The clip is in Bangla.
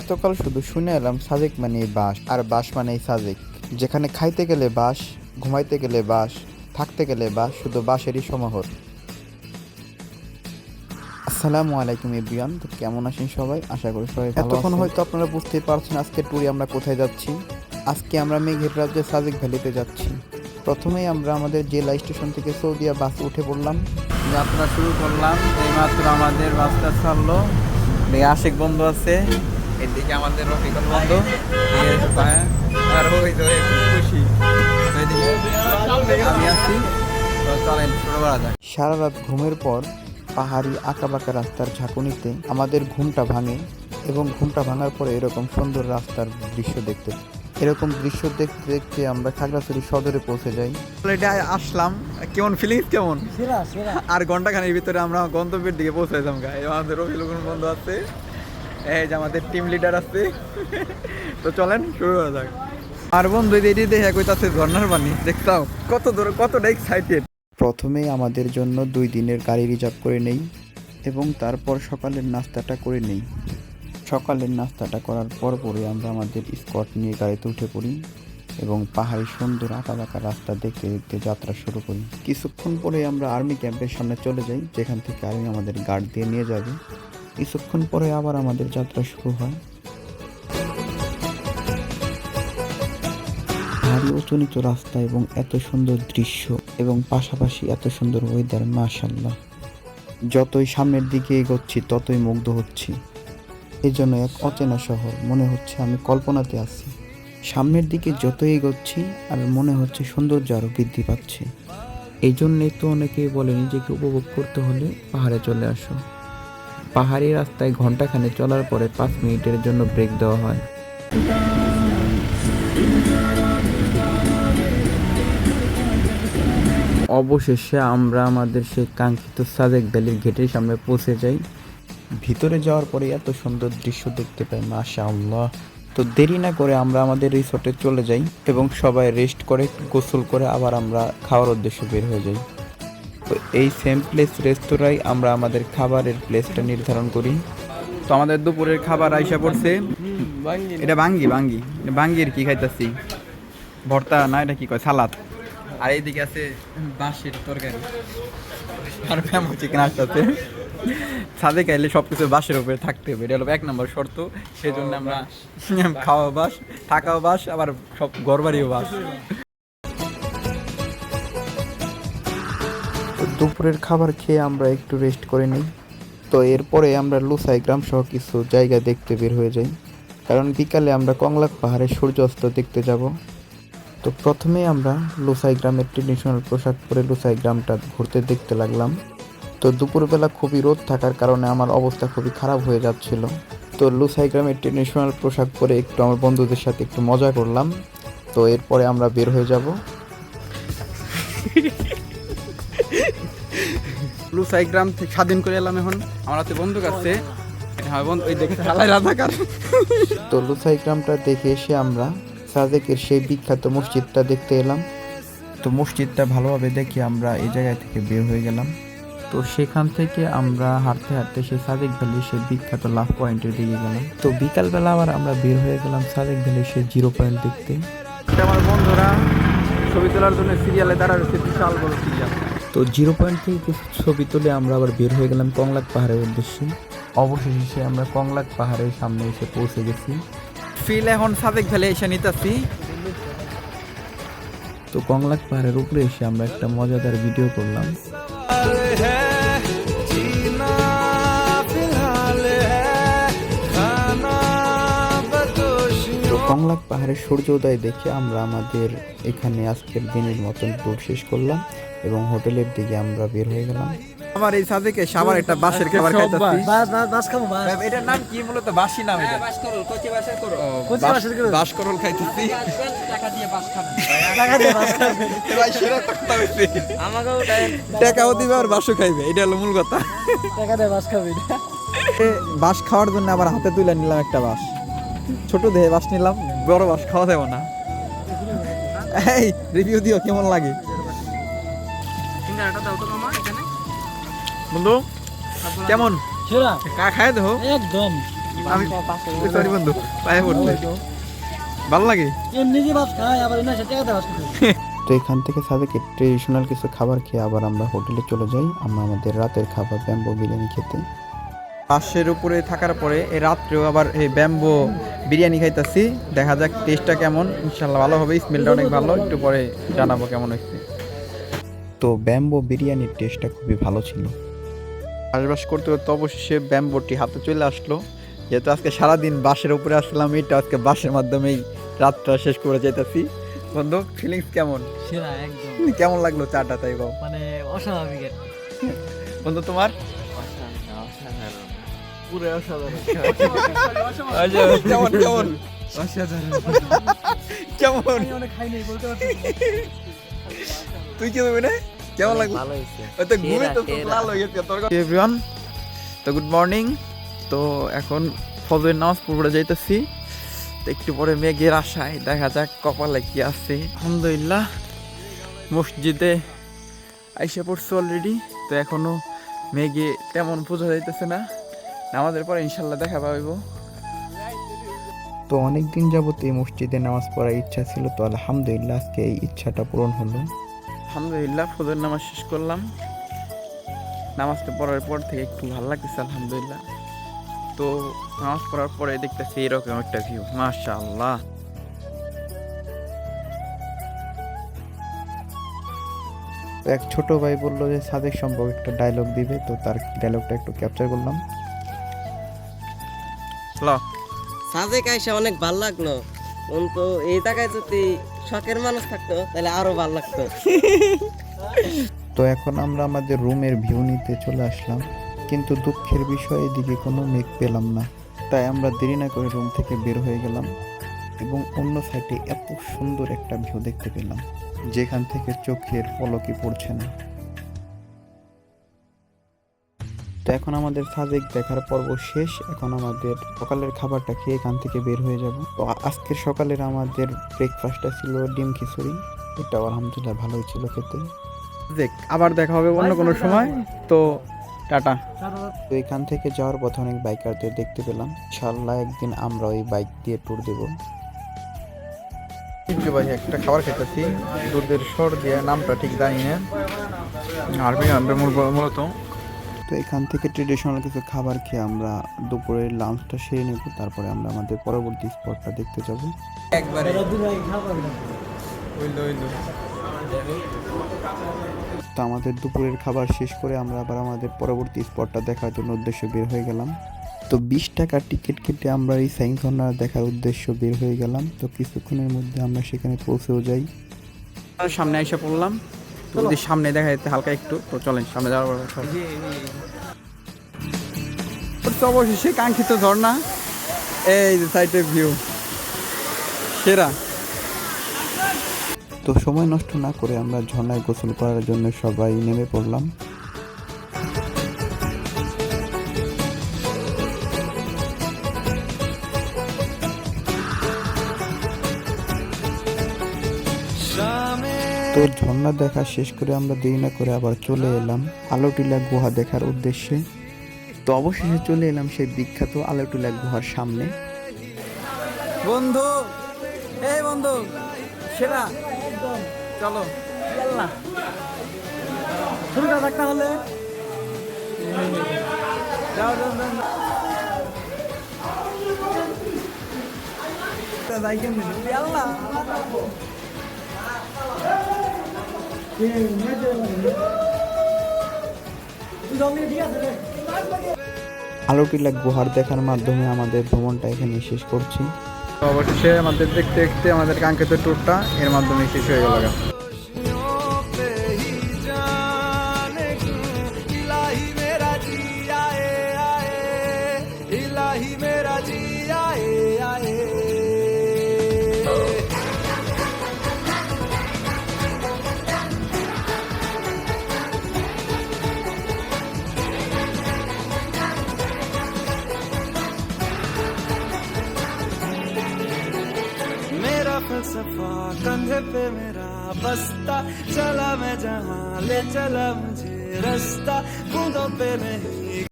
এতকাল শুধু শুনে এলাম সাজেক মানে বাস আর বাস মানেই সাজেক। যেখানে খাইতে গেলে বাস ঘুমাইতে গেলে বাস থাকতে গেলে বাস শুধু বাসেরই সমাহার। আসসালামু আলাইকুম এভরিওয়ান তো কেমন আছেন সবাই? আশা করি সবাই এতক্ষণ হয়তো আপনারা বুঝতেই পারছেন আজকে ট্যুরে আমরা কোথায় যাচ্ছি। আজকে আমরা মেঘের রাজ্যে সাজেক ভ্যালিতে যাচ্ছি। প্রথমেই আমরা আমাদের জেলা স্টেশন থেকে সৌদিয়া বাসে উঠে পড়লাম। যাত্রা শুরু করলাম। এইমাত্র আমাদের বাসটা ছাড়লো। আশেক বন্ধু আছে। এদিকে আমাদের রফিকুল বন্ধু আর ওই তো খুশি আমি যাক। সারা রাত ঘুমের পর পাহাড়ি আঁকাবাঁকা রাস্তার ঝাঁকুনিতে আমাদের ঘুমটা ভাঙে এবং ঘুমটা ভাঙার পরে এরকম সুন্দর রাস্তার দৃশ্য দেখতে এরকম দৃশ্য দেখতে দেখতে আমরা খাগড়াছড়ি সদরে পৌঁছে যাই। অলরেডি আসলাম। কেমন ফিলিংস কেমন? আর ঘন্টাখানির ভিতরে আমরা গন্তব্যের দিকে পৌঁছে যাম গা আমাদের রফিকুল বন্ধু আছে। এই যে আমাদের টিম লিডার আছে। তো চলেন, শুরু করা যাক। আর বন্ধু, এদিকে দেখে কইতাছে পানি, দেখতাও। কত দূর, কতটা এক্সাইটেড প্রথমে আমাদের জন্য দুই দিনের গাড়ি রিজার্ভ করে নেই এবং তারপর সকালের নাস্তাটা করে নেই। সকালের নাস্তাটা করার পর পরে আমরা আমাদের স্কট নিয়ে গাড়িতে উঠে পড়ি এবং পাহাড়ি সুন্দর আঁকাবাঁকা রাস্তা দেখতে দেখতে যাত্রা শুরু করি। কিছুক্ষণ পরে আমরা আর্মি ক্যাম্পের সামনে চলে যাই, যেখান থেকে আর্মি আমাদের গার্ড দিয়ে নিয়ে যাবে। কিছুক্ষণ পরে আবার আমাদের যাত্রা শুরু হয়। ভারী উঁচু নিচু রাস্তা এবং এত সুন্দর দৃশ্য এবং পাশাপাশি এত সুন্দর ওয়েদার মাশাল্লাহ যতই সামনের দিকে এগোচ্ছি, ততই মুগ্ধ হচ্ছি। এই জন্য এক অচেনা শহর, মনে হচ্ছে আমি কল্পনাতে আছি। সামনের দিকে যতই এগোচ্ছি, আর মনে হচ্ছে সৌন্দর্য আরও বৃদ্ধি পাচ্ছে। এই জন্যই তো অনেকেই বলে নিজেকে উপভোগ করতে হলে পাহাড়ে চলে আসো। পাহাড়ি রাস্তায় ঘন্টাখানে চলার পরে পাঁচ মিনিটের জন্য ব্রেক দেওয়া হয়। অবশেষে আমরা আমাদের সেই কাঙ্ক্ষিত সাজেক ভ্যালির গেটের সামনে পৌঁছে যাই। ভিতরে যাওয়ার পরে এত সুন্দর দৃশ্য দেখতে পাই মাশা আল্লাহ তো দেরি না করে আমরা আমাদের রিসোর্টে চলে যাই এবং সবাই রেস্ট করে, গোসল করে আবার আমরা খাওয়ার উদ্দেশ্যে বের হয়ে যাই। তো এই সেম প্লেস রেস্তোরাঁয় আমরা আমাদের খাবারের প্লেসটা নির্ধারণ করি। তো আমাদের দুপুরের খাবার আইসা পড়ছে। এটা বাঙ্গি বাঙ্গি বাঙ্গির কি খাইতাছি? ভর্তা না এটা কি কয়? সালাদ। আর এইদিকে আছে বাঁশের তরকারি। আর ফেমাস চিকেন আসতেছে। ছাদে খাইলে সব কিছু বাঁশের উপরে থাকতে হবে। এটা হলো এক নম্বর শর্ত। সেই জন্য আমরা খাওয়া বাস থাকাও বাস আবার সব ঘরবাড়িও বাস দুপুরের খাবার খেয়ে আমরা একটু রেস্ট করে নিই। তো এরপরে আমরা লুসাই গ্রাম সহ কিছু জায়গা দেখতে বের হয়ে যাই। কারণ বিকালে আমরা কংলাক পাহাড়ে সূর্যাস্ত দেখতে যাব। তো প্রথমে আমরা লুসাই গ্রামের ট্রেডিশনাল পোশাক পরে লুসাই গ্রামটা ঘুরতে দেখতে লাগলাম। তো দুপুরবেলা খুবই রোদ থাকার কারণে আমার অবস্থা খুবই খারাপ হয়ে যাচ্ছিল। তো লুসাই গ্রামের ট্রেডিশনাল পোশাক পরে একটু আমার বন্ধুদের সাথে একটু মজা করলাম। তো এরপরে আমরা বের হয়ে যাব। লুসাই গ্রাম থেকে স্বাধীন করে এলাম এখন। আমরা তো বন্ধু কাছে ওই দেখে হালাই রাজাকার তো লুসাই গ্রামটা দেখে এসে আমরা সাজেকের সেই বিখ্যাত মসজিদটা দেখতে এলাম। তো মসজিদটা ভালোভাবে দেখে আমরা এই জায়গা থেকে বের হয়ে গেলাম। তো সেখান থেকে আমরা হাঁটতে হাঁটতে সেই সাজেক ভ্যালির সেই বিখ্যাত লাভ পয়েন্টের দিকে গেলাম। তো বিকালবেলা আবার আমরা বের হয়ে গেলাম সাজেক ভ্যালির সেই জিরো পয়েন্ট দেখতে। আমার বন্ধুরা ছবি তোলার জন্য সিরিয়ালে দাঁড়া রয়েছে বিশাল বড় সিরিয়াল তো জিরো পয়েন্ট থেকে কিছু ছবি তুলে আমরা আবার বের হয়ে গেলাম কংলাক পাহাড়ের উদ্দেশ্যে। অবশেষে আমরা কংলাক পাহাড়ের সামনে এসে পৌঁছে গেছি। ফিল এখন সাবেক ভ্যালি এসে নিতেছি। তো কংলাক পাহাড়ের উপরে এসে আমরা একটা মজাদার ভিডিও করলাম। কংলাক পাহাড়ের সূর্যোদয় দেখে আমরা আমাদের এখানে আজকের দিনের মতন ট্যুর শেষ করলাম। এবং হোটেলের দিকে আমরা বের হয়ে গেলাম। আমার এই সাদেকে সাবার একটা বাঁশের খাবার খাইতেছি। বাস বাস বাস খাব বাস এটার নাম কি মূলত? বাসি নাম এটা। বাস করল কচি বাসের করল। কচি বাস- করল। বাস করল খাইতেছি। টাকা দিয়ে বাস খাবে। টাকা দিয়ে বাস খাবে। ভাই সেরা কথা হইছে। আমাকেও টাকাও দিবে আর বাসও খাইবে এটা হলো মূল কথা। টাকা দিয়ে বাস খাবে। বাঁশ খাওয়ার জন্য আবার হাতে তুলে নিলাম একটা বাঁশ। ছোট দেহে বাঁশ নিলাম বড় বাঁশ খাওয়া দেবো না। এই রিভিউ দিও কেমন লাগে? দাও তো মামা এখানে। বন্ধু কেমন? সেরা। কা খায় দেবো। একদম। আমি সরি বন্ধু পায়ে পড়ছে। ভালো লাগে এমনি ভাত খায় আবার এনে সে টাকা দিয়ে বাস খাবে তো এখান থেকে সাদেকে ট্রেডিশনাল কিছু খাবার খেয়ে আবার আমরা হোটেলে চলে যাই। আমরা আমাদের রাতের খাবার ব্যাম্বো বিরিয়ানি খেতে। পাশের উপরে থাকার পরে এই রাত্রেও আবার এই ব্যাম্বো বিরিয়ানি খাইতাছি। দেখা যাক টেস্টটা কেমন। ইনশাল্লাহ ভালো হবে স্মেলটা অনেক ভালো। একটু পরে জানাব কেমন হচ্ছে তো ব্যাম্বো বিরিয়ানির টেস্টটা খুবই ভালো ছিল। চাষবাস করতে করতে অবশেষে ব্যাম্বোটি হাতে চলে আসলো। যেহেতু আজকে সারাদিন বাসের উপরে আসলাম এইটা আজকে বাসের মাধ্যমেই রাতটা শেষ করে যাইতাছি বন্ধু ফিলিংস কেমন? সেরা একদম। কেমন লাগল চাটা তাই বাবু মানে অস্বাভাবিক বন্ধু তোমার? পুরো অসাধারণ কেমন কেমন? কেমন? অনেক খাই নাই বলতে পারছি। তুই কি হবে না? কেমন লাগল? তো ঘুরে তো লাল হয়ে গেছে তোর এভরিওয়ান তো গুড মর্নিং তো এখন ফজরের নামাজ পড়তে যাইতেছি। তো একটু পরে মেঘের আশায় দেখা যাক কপালে কি আছে। আলহামদুলিল্লাহ মসজিদে আইসা পড়ছে অলরেডি তো এখনও মেঘে তেমন বোঝা যাইতেছে না। নামাজের পরে ইনশাল্লাহ দেখা পাইব। তো অনেক দিন যাবত এই মসজিদে নামাজ পড়ার ইচ্ছা ছিল তো আলহামদুলিল্লাহ আজকে এই ইচ্ছাটা পূরণ হলো। আলহামদুলিল্লাহ ফজর নামাজ শেষ করলাম। নামাজটা পড়ার পর থেকে একটু ভালো লাগতেছে আলহামদুলিল্লাহ। তো নামাজ পড়ার পরে দেখতেছি এরকম একটা ভিউ মাশা আল্লাহ এক ছোট ভাই বলল যে সাদেক সম্পর্কে একটা ডায়লগ দিবে তো তার ডায়লগটা একটু ক্যাপচার করলাম। ল। সাজেক আইসা অনেক ভালো লাগল। কিন্তু এই জায়গায় যদি শখের মানুষ থাকতো, তাহলে আরও ভালো লাগতো। তো এখন আমরা আমাদের রুমের ভিউ নিতে চলে আসলাম, কিন্তু দুঃখের বিষয়, এদিকে কোনো মেঘ পেলাম না। তাই আমরা দেরি না করে রুম থেকে বের হয়ে গেলাম এবং অন্য সাইডে এত সুন্দর একটা ভিউ দেখতে পেলাম, যেখান থেকে চোখের পলকে পড়ছে না। তো এখন আমাদের সাজেক দেখার পর্ব শেষ। এখন আমাদের সকালের খাবারটা খেয়ে এখান থেকে বের হয়ে যাব। তো আজকের সকালের আমাদের ব্রেকফাস্টটা ছিল ডিম খিচুড়ি। এটাও আলহামদুলিল্লাহ ভালোই ছিল খেতে। দেখ আবার দেখা হবে অন্য কোনো সময়। তো টাটা। তো এখান থেকে যাওয়ার পথে অনেক বাইকারদের দেখতে পেলাম। ইনশাল্লাহ একদিন আমরা ওই বাইক দিয়ে ট্যুর দেব। ভাই একটা খাবার খেতেছি দুধের সর দিয়ে নামটা ঠিক জানি না। আরবি আনবে মূলত। তো এখান থেকে ট্রেডিশনাল কিছু খাবার খেয়ে আমরা দুপুরের লাঞ্চটা সেরে নেব তারপরে আমরা আমাদের পরবর্তী স্পটটা দেখতে যাব। একবারে। তো আমাদের দুপুরের খাবার শেষ করে আমরা আবার আমাদের পরবর্তী স্পটটা দেখার জন্য উদ্দেশ্য বের হয়ে গেলাম। তো বিশ টাকার টিকিট কেটে আমরা এই সাইন কর্নার দেখার উদ্দেশ্য বের হয়ে গেলাম। তো কিছুক্ষণের মধ্যে আমরা সেখানে পৌঁছেও যাই। সামনে এসে পড়লাম। তো যদি সামনে দেখা যেতে হালকা একটু তো চলেন সামনে যাওয়ার পর সব। তো অবশেষে কাঙ্ক্ষিত ঝর্ণা এই যে সাইডের ভিউ সেরা তো সময় নষ্ট না করে আমরা ঝর্ণায় গোসল করার জন্য সবাই নেমে পড়লাম তো ঝর্ণা দেখা শেষ করে আমরা দেরি না করে আবার চলে এলাম আলোটিলা গুহা দেখার উদ্দেশ্যে। তো অবশেষে চলে এলাম সেই বিখ্যাত আলোটিলা গুহার সামনে। বন্ধু এই বন্ধু সেরা। চলো। শুরু করা তাহলে। যাও যাও যাও। আলোটিলা গুহার দেখার মাধ্যমে আমাদের ভ্রমণটা এখানে শেষ করছি। অবশ্যই আমাদের দেখতে দেখতে আমাদের কাঙ্ক্ষিত ট্যুরটা এর মাধ্যমে শেষ হয়ে গেল। कंधे पे मेरा बस्ता चला मैं जहाँ ले चला मुझे रास्ता कूदों पे नहीं।